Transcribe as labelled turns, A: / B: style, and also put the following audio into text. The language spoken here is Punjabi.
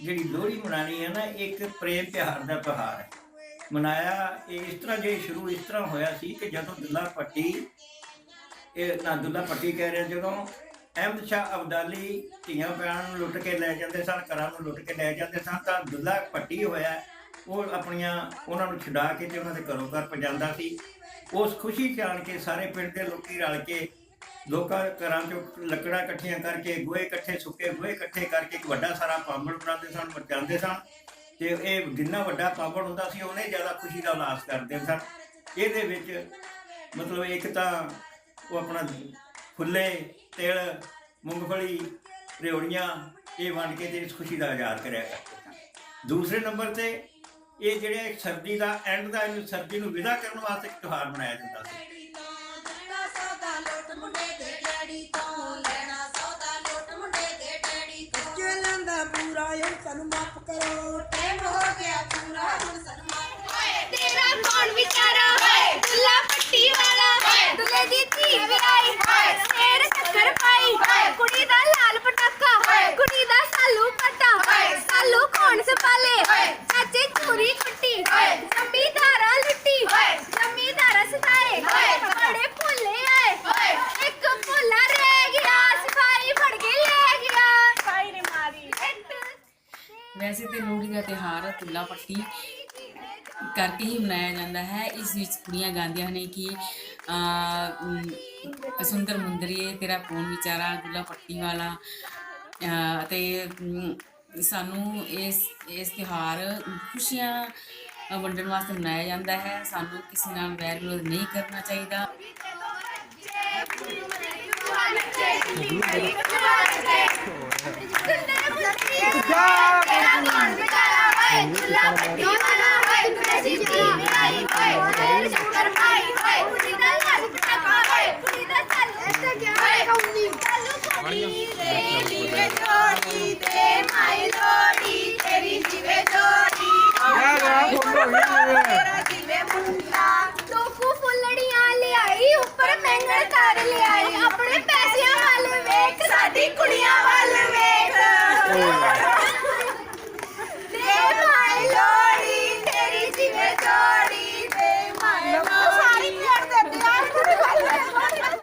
A: ਜਿਹੜੀ ਲੋਹੜੀ ਮਨਾਣੀ ਹੈ ਨਾ, ਇੱਕ ਪ੍ਰੇਮ ਪਿਆਰ ਦਾ ਤਿਉਹਾਰ ਹੈ। ਮਨਾਇਆ, ਇਹ ਇਸ ਤਰ੍ਹਾਂ ਜੇ ਸ਼ੁਰੂ ਇਸ ਤਰ੍ਹਾਂ ਹੋਇਆ ਸੀ ਕਿ ਜਦੋਂ ਦੁੱਲਾ ਪੱਟੀ ਇਹ ਨਾ ਦੁੱਲਾ ਪੱਟੀ ਕਹਿ ਰਿਹਾ ਜਦੋਂ ਅਹਿਮਦ ਸ਼ਾਹ ਅਬਦਾਲੀ ਧੀਆਂ ਭੈਣਾਂ ਨੂੰ ਲੁੱਟ ਕੇ ਲੈ ਜਾਂਦੇ ਸਨ, ਘਰਾਂ ਨੂੰ ਲੁੱਟ ਕੇ ਲੈ ਜਾਂਦੇ ਸਨ ਤਾਂ ਦੁੱਲਾ ਪੱਟੀ ਹੋਇਆ ਉਹ ਆਪਣੀਆਂ, ਉਹਨਾਂ ਨੂੰ ਛੁਡਾ ਕੇ ਤੇ ਉਹਨਾਂ ਦੇ ਘਰੋਂ ਘਰ ਪਹੁੰਚਾਉਂਦਾ ਸੀ। ਉਸ ਖੁਸ਼ੀ ਜਾਣ ਕੇ ਸਾਰੇ ਪਿੰਡ ਦੇ ਲੋਕੀ ਰਲ ਕੇ ਲੋਕਾਂ ਘਰਾਂ ਚੋਂ ਲੱਕੜਾਂ ਇਕੱਠੀਆਂ ਕਰਕੇ, ਗੋਹੇ ਇਕੱਠੇ ਸੁੱਕੇ, ਗੋਹੇ ਇਕੱਠੇ ਕਰਕੇ ਇੱਕ ਵੱਡਾ ਸਾਰਾ ਪਾਂਬੜ ਬਣਾਉਂਦੇ ਸਨ ਮਚਾਉਂਦੇ ਸਨ। ਤੇ ਇਹ ਜਿੰਨਾ ਵੱਡਾ ਪਾਂਬੜ ਹੁੰਦਾ ਸੀ, ਉਹਨੇ ਜ਼ਿਆਦਾ ਖੁਸ਼ੀ ਦਾ ਉਲਾਸ ਕਰਦੇ ਸਨ। ਇਹਦੇ ਵਿੱਚ ਮਤਲਬ ਇੱਕ ਤਾਂ ਉਹ ਆਪਣਾ ਫੁੱਲੇ ਤਿਲ ਮੂੰਗਫਲੀ ਰਿਉੜੀਆਂ ਇਹ ਵੰਡ ਕੇ ਤੇ ਇਸ ਖੁਸ਼ੀ ਦਾ ਇਜ਼ਹਾਰ ਕਰਿਆ ਕਰਦੇ ਦੂਸਰੇ ਨੰਬਰ ਤੇ ਇਹ ਜਿਹੜੇ ਸਰਦੀ ਦਾ ਐਂਡ ਦਾ ਇਹਨੂੰ ਸਰਦੀ ਨੂੰ ਵਿਦਾ ਕਰਨ ਵਾਸਤੇ ਇੱਕ ਤਿਉਹਾਰ ਮਨਾਇਆ ਜਾਂਦਾ ਸੀ।
B: ਡੈਡੀ ਤੋਂ ਲੈਣਾ ਸੌਦਾ ਲੋਟ ਮੁੰਡੇ ਦੇ ਡੈਡੀ ਤੋਂ ਲੈਣਾ ਸੌਦਾ ਲੋਟ ਮੁੰਡੇ ਦੇ ਡੈਡੀ ਤੋਂ ਜਲਨ ਦਾ ਪੂਰਾ ਹੁਣ ਸਾਨੂੰ ਮਾਫ ਕਰੋ। ਟਾਈਮ ਹੋ ਗਿਆ ਪੂਰਾ ਹੁਣ ਸਾਨੂੰ ਮਾਫ
C: ਤੇਰਾ ਕੌਣ ਵਿਚਾਰਾ ਦੁੱਲਾ ਪੱਟੀ ਵਾਲਾ ਦੁੱਲੇ ਦੀ ਧੀ ਵਿਆਹੀ ਸ਼ੇਰ ਸ਼ੱਕਰ ਪਾਈ ਕੁੜੀ ਦਾ ਲਾਲ ਪਟਾਕਾ ਕੁੜੀ ਦਾ ਸਾਲੂ ਪਟਾ ਸਾਲੂ ਕੌਣ ਸਪਾਲੇ ਚਾਚੇ ਚੋਰੀ ਕੁੱਟੀ ਜ਼ਮੀਦਾਰਾ ਲੁੱਟੀ ਜ਼ਮੀਦਾਰਾ ਸਤਾਏ ਬੜੇ ਭੁੱਲੇ ਆਏ ਇੱਕ ਭੁੱਲਾ ਰਹਿ ਗਿਆ ਸਿਪਾਹੀ ਫੜ ਕੇ ਲੈ ਗਿਆ ਸਿਪਾਹੀ ਨੇ ਮਾਰੀ ਇੱਟ
D: ਵੈਸੇ ਤੇ ਲੋਹੜੀ ਦਾ ਤਿਉਹਾਰ ਤੁੱਲਾ ਪੱਟੀ ਕਰਕੇ ਹੀ ਮਨਾਇਆ ਜਾਂਦਾ ਹੈ। ਇਸ ਵਿੱਚ ਕੁੜੀਆਂ ਗਾਉਂਦੀਆਂ ਨੇ ਕਿ ਅ, ਸੁੰਦਰ ਮੁੰਦਰੀਏ ਤੇਰਾ ਕੌਣ ਵਿਚਾਰਾ ਦੁੱਲਾ ਪੱਟੀ ਵਾਲਾ ਅਤੇ ਸਾਨੂੰ ਇਸ ਇਸ ਤਿਉਹਾਰ ਖੁਸ਼ੀਆਂ ਵੰਡਣ ਵਾਸਤੇ ਮਨਾਇਆ ਜਾਂਦਾ ਹੈ। ਸਾਨੂੰ ਕਿਸੇ ਨਾਲ ਵੈਰ ਵਿਰੋਧ ਨਹੀਂ ਕਰਨਾ ਚਾਹੀਦਾ। Happy day.